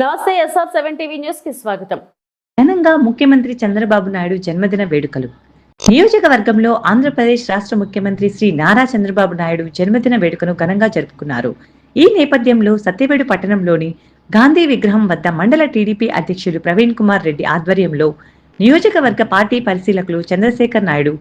నమస్తే SR seven TV న్యూస్కి స్వాగతం. ఘనంగా ముఖ్యమంత్రి చంద్రబాబు నాయుడు జన్మదిన వేడుకలు. నియోజకవర్గంలో ఆంధ్రప్రదేశ్ రాష్ట్ర ముఖ్యమంత్రి శ్రీ నారా చంద్రబాబు నాయుడు జన్మదిన వేడుకను ఘనంగా జరుపుకున్నారు. ఈ నేపథ్యంలో సత్యవేడు పట్టణంలోని గాంధీ విగ్రహం వద్ద మండల టీడీపీ అధ్యక్షులు ప్రవీణ్ కుమార్ రెడ్డి ఆధ్వర్యంలో నియోజకవర్గ పార్టీ పరిశీలకులు చంద్రశేఖర్ నాయుడు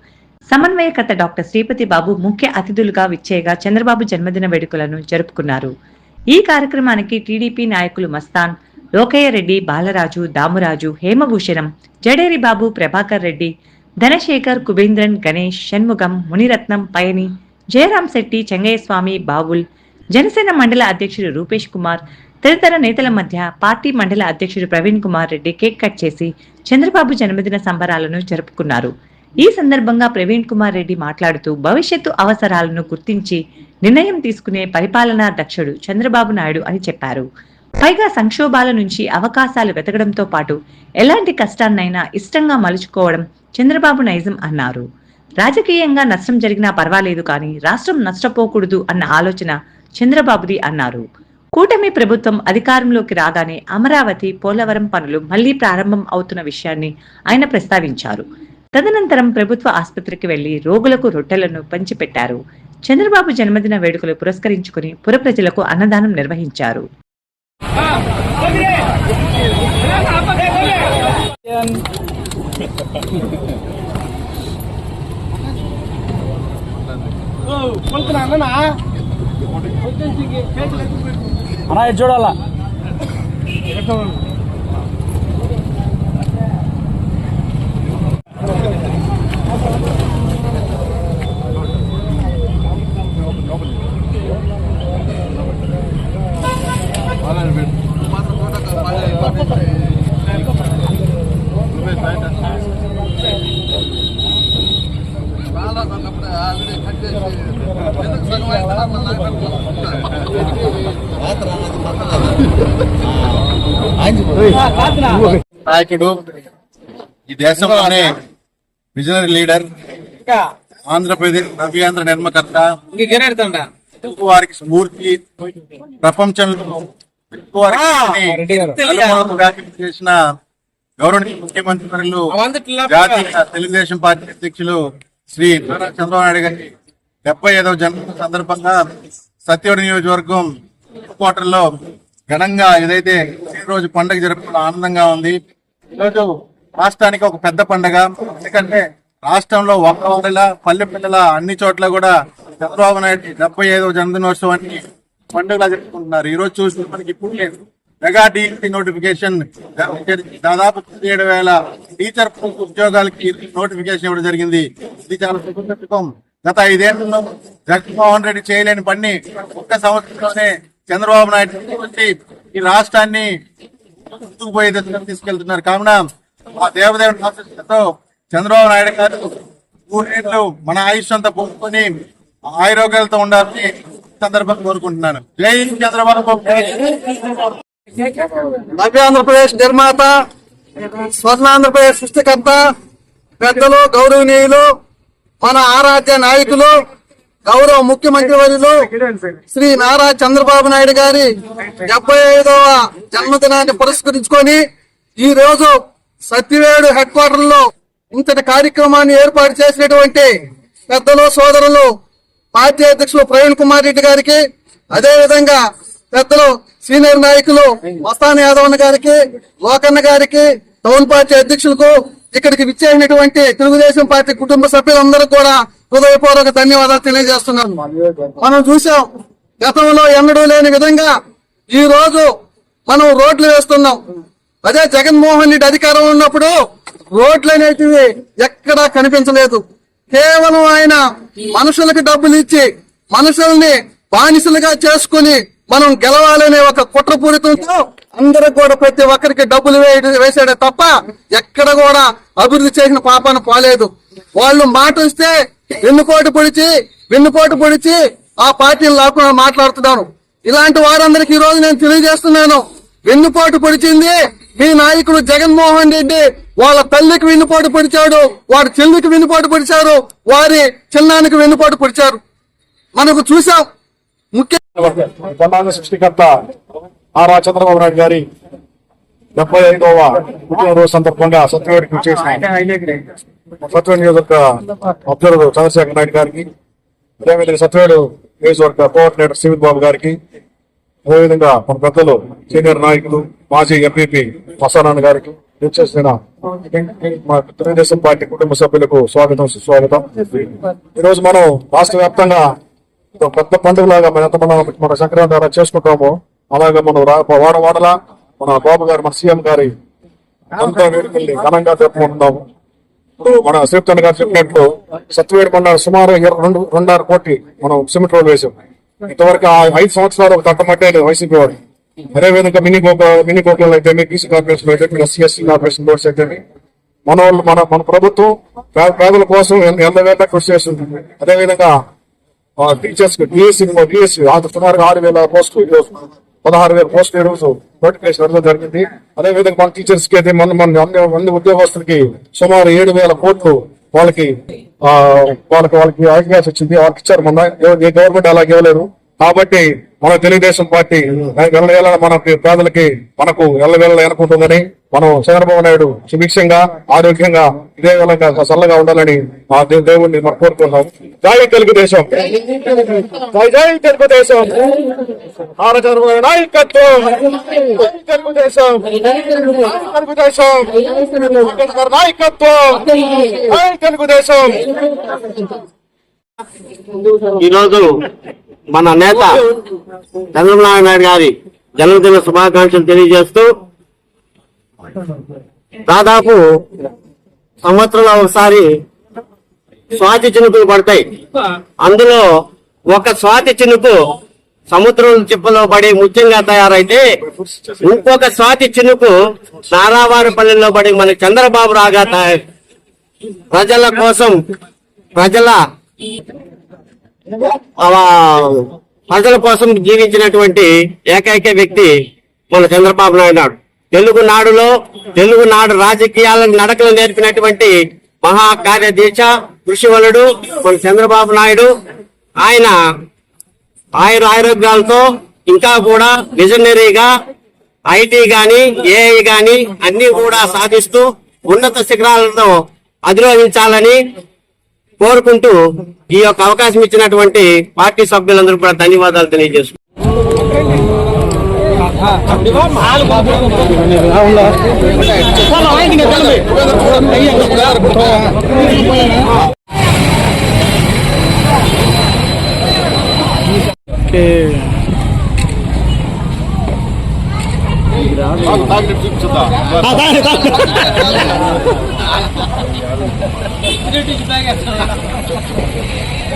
సమన్వయకర్త డాక్టర్ శ్రీపతి బాబు ముఖ్య అతిథులుగా విచ్చేయగా చంద్రబాబు జన్మదిన వేడుకలను జరుపుకున్నారు. ఈ కార్యక్రమానికి టీడీపీ నాయకులు మస్తాన్ లోకయ్య రెడ్డి బాలరాజు దామురాజు హేమభూషణం జడేరి బాబు ప్రభాకర్ రెడ్డి ధనశేఖర్ కుబేంద్రన్ గణేష్ షణ్ముగం మునిరత్నం పయని జయరాం శెట్టి చెంగయ్యస్వామి బాబుల్ జనసేన మండల అధ్యక్షుడు రూపేష్ కుమార్ తదితర నేతల మధ్య పార్టీ మండల అధ్యక్షుడు ప్రవీణ్ కుమార్ రెడ్డి కేక్ కట్ చేసి చంద్రబాబు జన్మదిన సంబరాలను జరుపుకున్నారు. ఈ సందర్భంగా ప్రవీణ్ కుమార్ రెడ్డి మాట్లాడుతూ భవిష్యత్తు అవసరాలను గుర్తించి నిర్ణయం తీసుకునే పరిపాలనా దక్షుడు చంద్రబాబు నాయుడు అని చెప్పారు. పైగా సంక్షోభాల నుంచి అవకాశాలు వెతకడంతో పాటు ఎలాంటి కష్టాన్నైనా ఇష్టంగా మలుచుకోవడం చంద్రబాబు నైజం అన్నారు. రాజకీయంగా నష్టం జరిగినా పర్వాలేదు కానీ రాష్ట్రం నష్టపోకూడదు అన్న ఆలోచన చంద్రబాబుది అన్నారు. కూటమి ప్రభుత్వం అధికారంలోకి రాగానే అమరావతి పోలవరం పనులు మళ్ళీ ప్రారంభం అవుతున్న విషయాన్ని ఆయన ప్రస్తావించారు. తదనంతరం ప్రభుత్వ ఆసుపత్రికి వెళ్ళి రోగులకు రొట్టెలను పంచిపెట్టారు. చంద్రబాబు జన్మదిన వేడుకలు పురస్కరించుకుని పుర ప్రజలకు అన్నదానం నిర్వహించారు. చూడాలా? నాయకుడు ఈ దేశంలోనే విజనరీ లీడర్ ఆంధ్రప్రదేశ్ నవ్యాంధ్ర నిర్మకర్త వారికి స్ఫూర్తి ప్రపంచంలో చేసిన వర్యులు జాతీయ తెలుగుదేశం పార్టీ అధ్యక్షులు శ్రీ నారా చంద్రబాబు నాయుడు గారి డెబ్బై ఐదవ జన్మ సందర్భంగా సత్యవడి నియోజకవర్గం క్వార్టర్లో ఘనంగా ఏదైతే ఈ రోజు పండుగ జరుపుకోవడం ఆనందంగా ఉంది. ఈరోజు రాష్ట్రానికి ఒక పెద్ద పండుగ. ఎందుకంటే రాష్ట్రంలో ఒక్క పల్లె పిల్లల అన్ని చోట్ల కూడా చంద్రబాబు నాయుడు డెబ్బై ఐదవ జన్మదినోత్సవాన్ని పండుగలా జరుపుకుంటున్నారు. ఈ రోజు చూసిన మనకి ఇప్పుడు లేదు. మెగా డిఎస్సి నోటిఫికేషన్ దాదాపు పదిహేడు వేల టీచర్ ఉద్యోగాలకి నోటిఫికేషన్ ఇవ్వడం జరిగింది. ఇది చాలా శుభం గత ఐదేళ్ళలో జగన్మోహన్ రెడ్డి చేయలేని పని ఒక్క సంవత్సరంలోనే చంద్రబాబు నాయుడు వచ్చి ఈ రాష్ట్రాన్ని ముందుకు పోయే దిశగా తీసుకెళ్తున్నారు. కావున ఆ దేవదేవుని ఆశతో చంద్రబాబు నాయుడు గారు మూడేళ్ళు మన ఆయుష్ అంతా పొందుకొని ఆయురోగ్యాలతో ఉండాలని సందర్భంగా కోరుకుంటున్నాను. జై చంద్రబాబు నవ్య ఆంధ్రప్రదేశ్ నిర్మాత స్వర్ణాంధ్రప్రదేశ్ సృష్టికర్త పెద్దలు గౌరవనీయులు మన ఆరాధ్య నాయకులు గౌరవ ముఖ్యమంత్రి వర్యులు శ్రీ నారా చంద్రబాబు నాయుడు గారి డెబ్బై ఐదవ జన్మదినాన్ని పురస్కరించుకొని ఈ రోజు సత్యవేడు హెడ్ క్వార్టర్లో ఇంతటి కార్యక్రమాన్ని ఏర్పాటు చేసినటువంటి పెద్దలు సోదరులు పార్టీ అధ్యక్షులు ప్రవీణ్ కుమార్ రెడ్డి గారికి అదేవిధంగా పెద్దలు సీనియర్ నాయకులు మస్తాన్ యాదవ్ గారికి లోకన్న గారికి టౌన్ పార్టీ అధ్యక్షులకు ఇక్కడికి విచ్చేసినటువంటి తెలుగుదేశం పార్టీ కుటుంబ సభ్యులందరూ కూడా హృదయపూర్వక ధన్యవాదాలు తెలియజేస్తున్నాను. మనం చూసాం గతంలో ఎన్నడూ లేని విధంగా ఈ రోజు మనం రోడ్లు వేస్తున్నాం. అదే జగన్మోహన్ రెడ్డి అధికారం ఉన్నప్పుడు రోడ్లు అనేటివి ఎక్కడా కనిపించలేదు. కేవలం ఆయన మనుషులకు డబ్బులు ఇచ్చి మనుషుల్ని బానిసలుగా చేసుకుని మనం గెలవాలనే ఒక కుట్రపూరితంతో అందరూ కూడా ప్రతి ఒక్కరికి డబ్బులు వేసాడే తప్ప ఎక్కడ కూడా అభివృద్ధి చేసిన పాపాన పోలేదు. వాళ్ళు మాట వస్తే వెన్నుపోటు పొడిచి వెన్నుపోటు పొడిచి ఆ పార్టీని లాక్కుని మాట్లాడుతున్నాను. ఇలాంటి వారందరికి ఈ రోజు నేను తెలియజేస్తున్నాను. వెన్నుపాటు పొడిచింది మీ నాయకుడు జగన్మోహన్ రెడ్డి. వాళ్ళ తల్లికి వెన్నుపాటు పొడిచాడు వారి చెల్లికి వెన్నుపాటు పొడిచారు వారి చిన్నానికి వెన్నుపాటు పొడిచారు. మనకు చూసాం. ముఖ్య సమాజ సృష్టికర్త ఆరా చంద్రబాబు నాయుడు గారి డెబ్బై ఐదవ పుట్టినరోజు సందర్భంగా సత్యవాడికి చేసిన సత్యవేడి నియోజకవర్గ అబ్జర్వర్ చంద్రశేఖర్ నాయుడు గారికి అదేవిధంగా సత్యవాడు నియోజకవర్గ కోఆర్డినేటర్ సివిల్ బాబు గారికి అదేవిధంగా మన పెద్దలు సీనియర్ నాయకులు మాజీ ఎంపీపీ మసానాన్న గారికి వచ్చేసిన మా తెలుగుదేశం పార్టీ కుటుంబ సభ్యులకు స్వాగతం సుస్వాగతం. ఈరోజు మనం రాష్ట్ర వ్యాప్తంగా పెద్ద పండుగలాగా మన ఎంత మనం మన సంక్రాంతి అలా చేసుకుంటాము అలాగే మనం వాడ వాడలా మన బాబు గారు మన సీఎం గారి అంతా వేడుకల్ని ఘనంగా జరుపుకుంటున్నాము. ఇప్పుడు మన శ్రీప్తన్ గారు చెప్పినట్లు సత్యవేడి మండలం సుమారు ఇరవై రెండు రెండున్నర కోటి మనం సిమెంట్ రోడ్ వేసాం. ఇంతవరకు ఆ ఐదు సంవత్సరాలు ఒక తట్టమట్టే వైసీపీ వాడు అదే విధంగా మినీ గోక మినీ గోకులు అయితే బీసీ కార్పొరేషన్ అయితే ఎస్సీ ఎస్సీ కార్పొరేషన్ బోర్డ్స్ అయితే మన వాళ్ళు మన మన ప్రభుత్వం పేదల కోసం ఎల్లవేళ కృషి చేస్తుంది. అదేవిధంగా టీచర్స్ డిఎస్సీ డిఎస్సీ సుమారుగా ఆరు వేల పోస్టులు ఈరోజు పదహారు వేల పోస్టులు ఈ రోజు నోటిఫికేషన్ ఇవ్వడం జరిగింది. అదేవిధంగా మన టీచర్స్కి అయితే మన మన అన్ని ఉద్యోగస్తులకి సుమారు ఏడు వేల కోట్లు వాళ్ళకి వాళ్ళకి వాళ్ళకి అవకాశం వచ్చింది. వాళ్ళకి ఇచ్చారు మొన్న. ఏ- గవర్నమెంట్ అలాగే ఇవ్వలేరు కాబట్టి మన తెలుగుదేశం పార్టీ వెళ్ళవేళ మన పేదలకి మనకు ఎల్లవేళ అనుకుంటుందని మనం చంద్రబాబు నాయుడు సుభిక్షంగా ఆరోగ్యంగా ఇదే విధంగా చల్లగా ఉండాలని మా దే- దేవుణ్ణి మనం కోరుకుంటున్నాం. జై తెలుగుదేశం. జై తెలుగుదేశం. ఆర నాయకత్వం. తెలుగుదేశం. తెలుగుదేశం. నాయకత్వం తెలుగుదేశం. ఈరోజు మన నేత చంద్రబాబు నాయుడు గారి జన్మదిన శుభాకాంక్షలు తెలియజేస్తూ దాదాపు సంవత్సరంలో ఒకసారి స్వాతి చినుకులు పడతాయి. అందులో ఒక స్వాతి చినుకు సముద్రం చిప్పలో పడి ముత్యంగా తయారైతే ఇంకొక స్వాతి చినుకు నారావారిపల్లిలో పడి మన చంద్రబాబు రాగా తయారు. ప్రజల కోసం ప్రజల ప్రజల కోసం జీవించినటువంటి ఏకైక వ్యక్తి మన చంద్రబాబు నాయుడు నాడు. తెలుగు నాడులో తెలుగు నాడు రాజకీయాలను నడకలు నేర్పినటువంటి మహాకార్యదీక్ష కృషివలుడు మన చంద్రబాబు నాయుడు. ఆయన ఆయుర ఆరోగ్యాలతో ఇంకా కూడా విజనరీగా ఐటీ గాని ఏఐ గాని అన్ని కూడా సాధిస్తూ ఉన్నత శిఖరాలతో అధిరోహించాలని కోరుకుంటూ ఈ యొక్క అవకాశం ఇచ్చినటువంటి పార్టీ సభ్యులందరూ కూడా ధన్యవాదాలు తెలియజేస్తున్నాను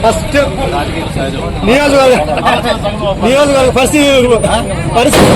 ఫస్ట్ నియోజకవర్గ. నియోజకవర్గ ఫస్ట్ పరిస్థితి